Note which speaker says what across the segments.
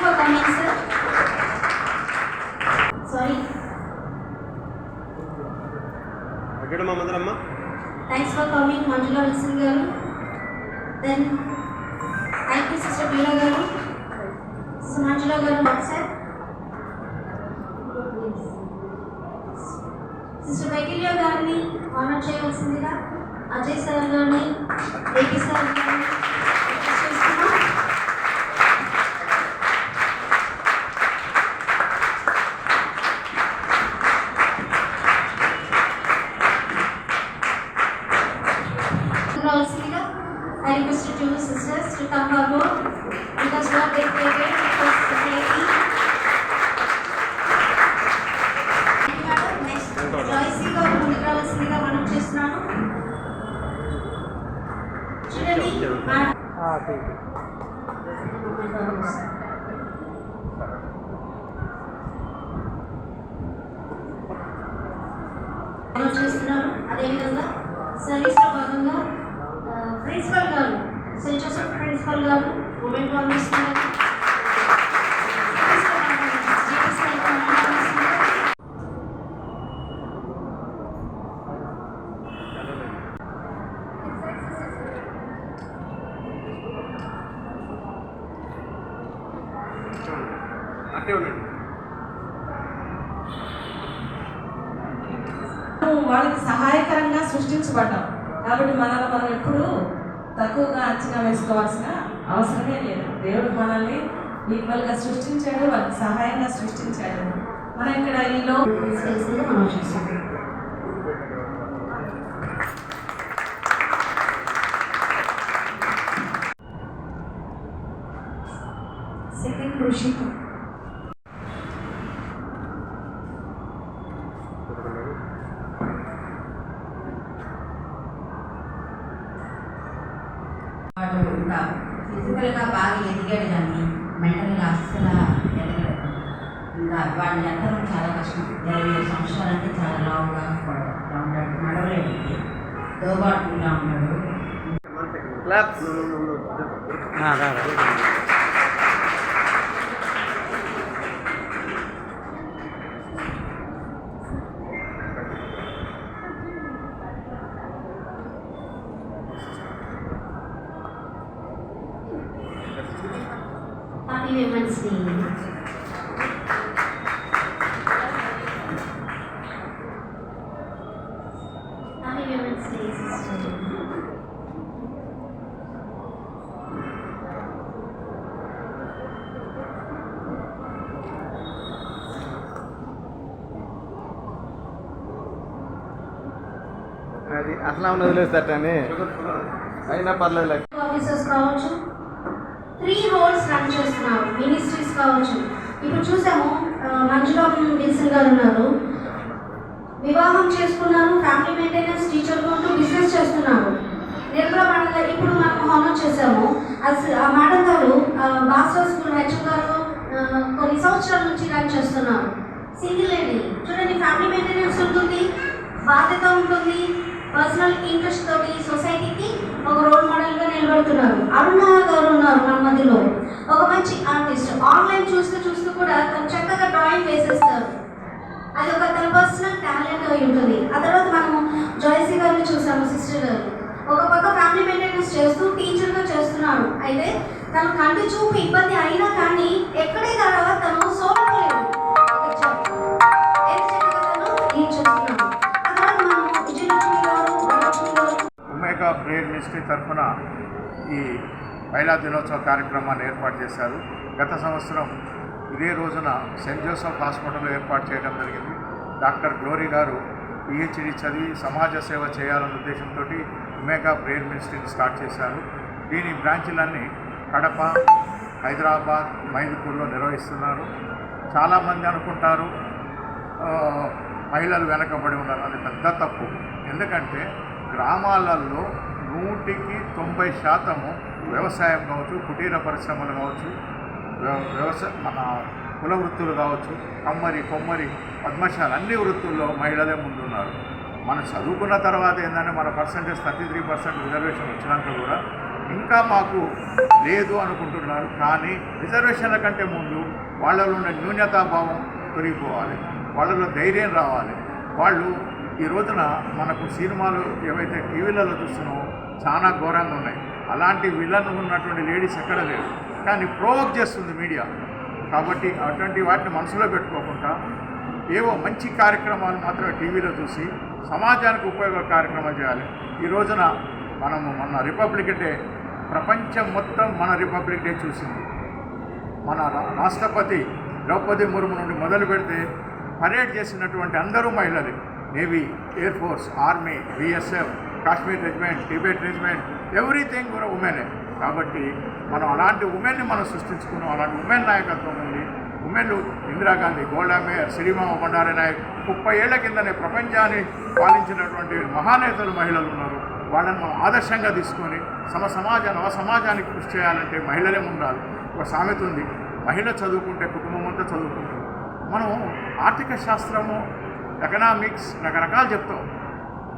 Speaker 1: for coming, sir. Sorry.
Speaker 2: ఎక్కడమ్మా Mandaramma
Speaker 1: Thanks for coming, Manjula Wilson garu. Then, thank you, Sister Bila garu. Sister Manjula garu, WhatsApp. Sister బెకిలియా గారిని honour చేయవలసిందిగా Ajay sir గారిని AP sir గారిని sisters to come forward because what they created was society. Next Joicy గారు ముందుకు రావాల్సిందిగా మనం చేస్తున్నాను చూడండి మా- మనం చేస్తున్నారు అదేవిధంగా సర్వీస్లో భాగంగా ఆ, ప్రిన్సిపల్ గారు సెయింట్ జోసెఫ్ ప్రిన్సిపల్ గారు మూమెంట్ పంపిస్తున్నారు సర్వీస్లో భాగంగా జీఎస్ గారు moment పంపిస్తున్నారు.
Speaker 2: గారు ఉమెన్
Speaker 3: మనం వాళ్ళకి సహాయకరంగా సృష్టించబడ్డాం కాబట్టి మనల్ని మనం ఎప్పుడు తక్కువగా అంచనా వేసుకోవాల్సిన అవసరమే లేదు. దేవుడు మనల్ని ఈక్వల్గా సృష్టించాడు వాళ్ళకి సహాయంగా సృష్టించాడు. మనం ఇక్కడ ఈలో
Speaker 1: సెకండ్ కృషి
Speaker 4: ఇంకా ఫిజికల్గా బాగా ఎదిగాడు కానీ మెంటల్గా అస్సలు ఎదగలేదు. ఇంకా వాడిని ఎత్తడం చాలా కష్టం. ఇరవై ఐదు సంవత్సరాలు అంటే చాలా లావుగా ఉంటాడు నడవలేడు. దోబాటుగా ఉన్నాడు.
Speaker 2: Claps
Speaker 1: happy women's day happy women's day sister
Speaker 5: అది అట్లా ఉన్నది వదిలేస్తటని అయినా పర్లేదు
Speaker 1: ఆఫీసర్స్ కావచ్చు. త్రీ రోల్స్ రన్ చేస్తున్నారు మినిస్ట్రీస్ కావచ్చు. ఇప్పుడు చూసాము ఆ, మంజులా విల్సన్ గారు ఉన్నారు. వివాహం చేసుకున్నారు ఫ్యామిలీ మెయింటెనెన్స్ టీచర్గా ఉంటూ బిజినెస్ చేస్తున్నారు. నిర్మలా మేడం గారు ఇప్పుడు మనం హానర్ చేసాము అసలు ఆ మేడం గారు మాస్టర్ స్కూల్ హెచ్ఎం గారు కొన్ని సంవత్సరాల నుంచి రన్ చేస్తున్నారు. సింగిల్ లేడీ చూడండి ఫ్యామిలీ మెయింటెనెన్స్ ఉంటుంది బాధ్యత ఉంటుంది. పర్సనల్ ఇంట్రెస్ట్ తోటి సొసైటీకి ఒక రోల్ మోడల్గా నిలబడుతున్నారు. అరుణ గారు ఉన్నారు మన మధ్యలో. ఒక మంచి ఆర్టిస్ట్. ఆన్లైన్ చూస్తూ చూస్తూ కూడా తను చక్కగా డ్రాయింగ్ వేసేస్తారు. అది ఒక తన పర్సనల్ టాలెంట్ అయి ఉంటుంది. ఆ తర్వాత మనము జాయసీ గారిని చూసాము సిస్టర్ గారు. ఒక పక్క ఫ్యామిలీ మెయింటెనెన్స్ చేస్తూ టీచర్గా చేస్తున్నాడు. అయితే తను కంటి చూపు ఇబ్బంది అయినా కానీ ఎక్కడే తర్వాత తను సోలట్లేదు
Speaker 6: ఒమేగా బ్రేడ్ మినిస్ట్రీ తరఫున ఈ మహిళా దినోత్సవ కార్యక్రమాన్ని ఏర్పాటు చేశారు. గత సంవత్సరం ఇదే రోజున సెయింట్ జోసెఫ్ హాస్పిటల్లో ఏర్పాటు చేయడం జరిగింది. డాక్టర్ గ్లోరీ గారు పిహెచ్డి చదివి సమాజ సేవ చేయాలన్న ఉద్దేశంతో ఒమేగా బ్రెయిన్ మినిస్ట్రీని స్టార్ట్ చేశారు. దీని బ్రాంచీలన్నీ కడప హైదరాబాద్ మైదుపూర్లో నిర్వహిస్తున్నారు. చాలామంది అనుకుంటారు మహిళలు వెనకబడి ఉన్నారు. అది పెద్ద తప్పు. ఎందుకంటే గ్రామాలలో నూటికి తొంభై శాతము వ్యవసాయం కావచ్చు కుటీర పరిశ్రమలు కావచ్చు వ్యవసాయ మన కుల వృత్తులు కావచ్చు కమ్మరి కొమ్మరి పద్మశాల అన్ని వృత్తుల్లో మహిళలే ముందున్నారు. మనం చదువుకున్న తర్వాత ఏంటంటే మన percentage thirty three percent reservation వచ్చినాక కూడా ఇంకా మాకు లేదు అనుకుంటున్నారు. కానీ రిజర్వేషన్ల కంటే ముందు వాళ్ళలో ఉన్న న్యూనతాభావం తొలగిపోవాలి వాళ్ళలో ధైర్యం రావాలి. వాళ్ళు ఈ రోజున మనకు సినిమాలు ఏవైతే టీవీలలో చూస్తున్నామో చాలా ఘోరంగా ఉన్నాయి. అలాంటి విలన్ ఉన్నటువంటి లేడీస్ ఎక్కడ లేవు కానీ ప్రోవోక్ చేస్తుంది మీడియా. కాబట్టి అటువంటి వాటిని మనసులో పెట్టుకోకుండా ఏవో మంచి కార్యక్రమాలు మాత్రమే టీవీలో చూసి సమాజానికి ఉపయోగ కార్యక్రమాలు చేయాలి. ఈ రోజున మనము మన రిపబ్లిక్ డే ప్రపంచం మొత్తం మన రిపబ్లిక్ డే చూసింది. మన రాష్ట్రపతి ద్రౌపది ముర్ము నుండి మొదలు పెడితే పరేడ్ చేసినటువంటి అందరూ మహిళలే. Navy air force army BSF Kashmir regiment Tibet regiment everything కూడా ఉమెనే కాబట్టి మనం అలాంటి ఉమెన్ని మనం సృష్టించుకున్నాం. అలాంటి ఉమెన్ నాయకత్వం ఉంది. ఉమెన్లు Indira Gandhi Golda Meir Meir Bandaranaike ముప్పై ఏళ్ళ కిందనే ప్రపంచాన్ని పాలించినటువంటి మహానేతలు మహిళలు ఉన్నారు. వాళ్ళని మనం ఆదర్శంగా తీసుకొని సమ సమాజ నవ సమాజానికి కృషి చేయాలంటే మహిళలే ఉండాలి ఒక సామెత ఉంది. మహిళ చదువుకుంటే కుటుంబం అంతా చదువుకుంటుంది. మనం ఆర్థిక శాస్త్రము ఎకనామిక్స్ రకరకాలు చెప్తాం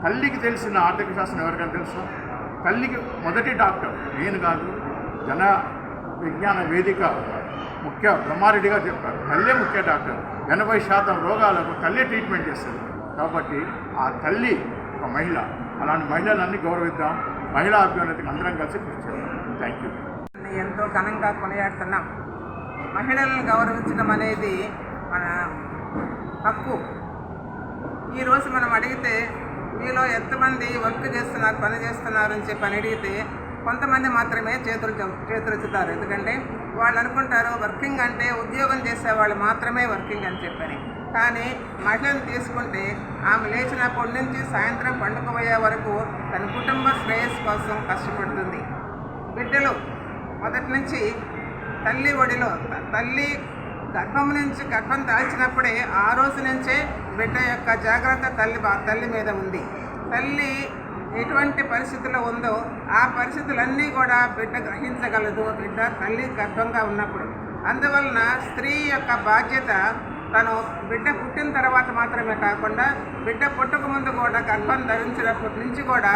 Speaker 6: తల్లికి తెలిసిన ఆర్థిక శాస్త్రం ఎవరికైనా తెలుసా? తల్లికి మొదటి డాక్టర్ నేను కాదు జన విజ్ఞాన వేదిక ముఖ్య బ్రహ్మారెడ్డిగా చెప్పారు. తల్లే ముఖ్య డాక్టర్. ఎనభై శాతం రోగాలకు తల్లే ట్రీట్మెంట్ చేస్తుంది. కాబట్టి ఆ తల్లి ఒక మహిళ. అలాంటి మహిళలన్నీ గౌరవిద్దాం. మహిళా అభ్యున్నతికి అందరం కలిసి కృషి చేద్దాం. Thank you.
Speaker 7: ఎంతో ఘనంగా కొనియాడుతున్నాం. మహిళలను గౌరవించడం అనేది మన హక్కు. ఈరోజు మనం అడిగితే మీలో ఎంతమంది వర్క్ చేస్తున్నారు పని చేస్తున్నారు అని చెప్పి అని అడిగితే కొంతమంది మాత్రమే చేతులు చెప్- ఎందుకంటే వాళ్ళు అనుకుంటారు వర్కింగ్ అంటే ఉద్యోగం చేసే వాళ్ళు మాత్రమే వర్కింగ్ అని చెప్పని. కానీ మహిళను తీసుకుంటే ఆమె లేచినప్పటి నుంచి సాయంత్రం పండుకోబోయే వరకు తన కుటుంబ శ్రేయస్సు కోసం కష్టపడుతుంది. బిడ్డలు మొదటి నుంచి తల్లి ఒడిలో తల్లి గర్భం నుంచి గర్భం దాల్చినప్పుడే ఆ రోజు నుంచే బిడ్డ యొక్క జాగ్రత్త తల్లి బా- తల్లి మీద ఉంది. తల్లి ఎటువంటి పరిస్థితుల్లో ఉందో ఆ పరిస్థితులన్నీ కూడా బిడ్డ గ్రహించగలదు బిడ్డ తల్లి గర్భంగా ఉన్నప్పుడు. అందువలన స్త్రీ యొక్క బాధ్యత తను బిడ్డ పుట్టిన తర్వాత మాత్రమే కాకుండా బిడ్డ పుట్టక ముందు కూడా గర్భం ధరించినప్పటి నుంచి కూడా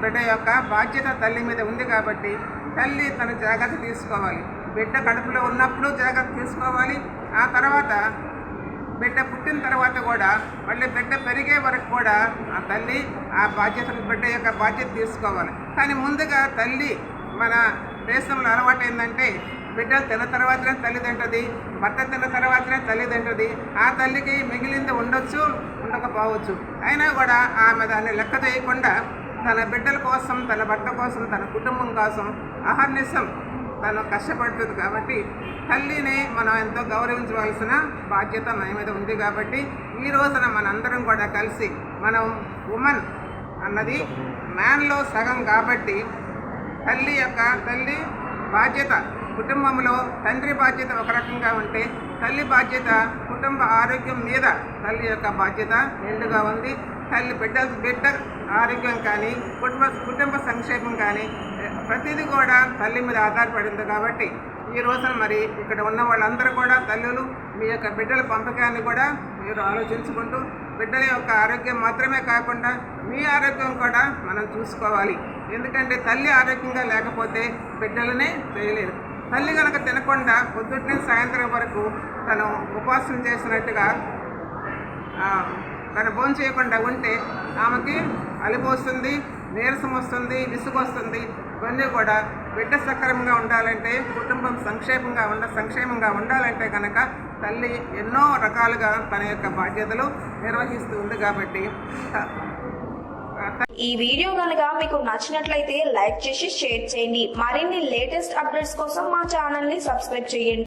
Speaker 7: బిడ్డ యొక్క బాధ్యత తల్లి మీద ఉంది కాబట్టి తల్లి తన జాగ్రత్త తీసుకోవాలి. బిడ్డ కడుపులో ఉన్నప్పుడు జాగ్రత్త తీసుకోవాలి. ఆ తర్వాత బిడ్డ పుట్టిన తర్వాత కూడా మళ్ళీ బిడ్డ పెరిగే వరకు కూడా ఆ తల్లి ఆ బాధ్యతను బిడ్డ యొక్క బాధ్యత తీసుకోవాలి. కానీ ముందుగా తల్లి మన దేశంలో అలవాటు ఏంటంటే బిడ్డలు తిన్న తర్వాతనే తల్లి తింటుంది భర్త తిన్న తర్వాతనే తల్లి తింటుంది. ఆ తల్లికి మిగిలింది ఉండొచ్చు ఉండకపోవచ్చు. అయినా కూడా ఆమె దాన్ని లెక్క చేయకుండా తన బిడ్డల కోసం తన భర్త కోసం తన కుటుంబం కోసం అహర్నిశం తను కష్టపడుతుంది కాబట్టి తల్లిని మనం ఎంతో గౌరవించవలసిన బాధ్యత మన మీద ఉంది కాబట్టి ఈ రోజున మనందరం కూడా కలిసి మనం ఉమెన్ అన్నది మ్యాన్లో సగం కాబట్టి తల్లి యొక్క తల్లి బాధ్యత కుటుంబంలో తండ్రి బాధ్యత ఒక రకంగా ఉంటే తల్లి బాధ్యత కుటుంబ ఆరోగ్యం మీద తల్లి యొక్క బాధ్యత నిండుగా ఉంది. తల్లి బిడ్డ బిడ్డ ఆరోగ్యం కానీ కుటుంబ కుటుంబ సంక్షేమం కానీ ప్రతిదీ కూడా తల్లి మీద ఆధారపడింది కాబట్టి ఈ రోజున మరి ఇక్కడ ఉన్న వాళ్ళందరూ కూడా తల్లులు మీ యొక్క బిడ్డల పంపకాన్ని కూడా మీరు ఆలోచించుకుంటూ బిడ్డల యొక్క ఆరోగ్యం మాత్రమే కాకుండా మీ ఆరోగ్యం కూడా మనం చూసుకోవాలి. ఎందుకంటే తల్లి ఆరోగ్యంగా లేకపోతే బిడ్డలనే చేయలేదు తల్లి కనుక తినకుండా పొద్దుటి సాయంత్రం వరకు తను ఉపవాసం చేసినట్టుగా తను భోజనం చేయకుండా ఉంటే ఆమెకి అలిపోస్తుంది నీరసం వస్తుంది విసుగు వస్తుంది ఇవన్నీ కూడా బిడ్డ సక్రమంగా ఉండాలంటే కుటుంబం సంక్షేమంగా ఉండ సంక్షేమంగా ఉండాలంటే కనుక తల్లి ఎన్నో రకాలుగా తన యొక్క బాధ్యతలు నిర్వహిస్తూ ఉంది కాబట్టి
Speaker 8: ఈ వీడియో కనుక మీకు నచ్చినట్లయితే లైక్ చేసి షేర్ చేయండి. మరిన్ని లేటెస్ట్ అప్డేట్స్ కోసం మా ఛానల్ని సబ్స్క్రైబ్ చేయండి.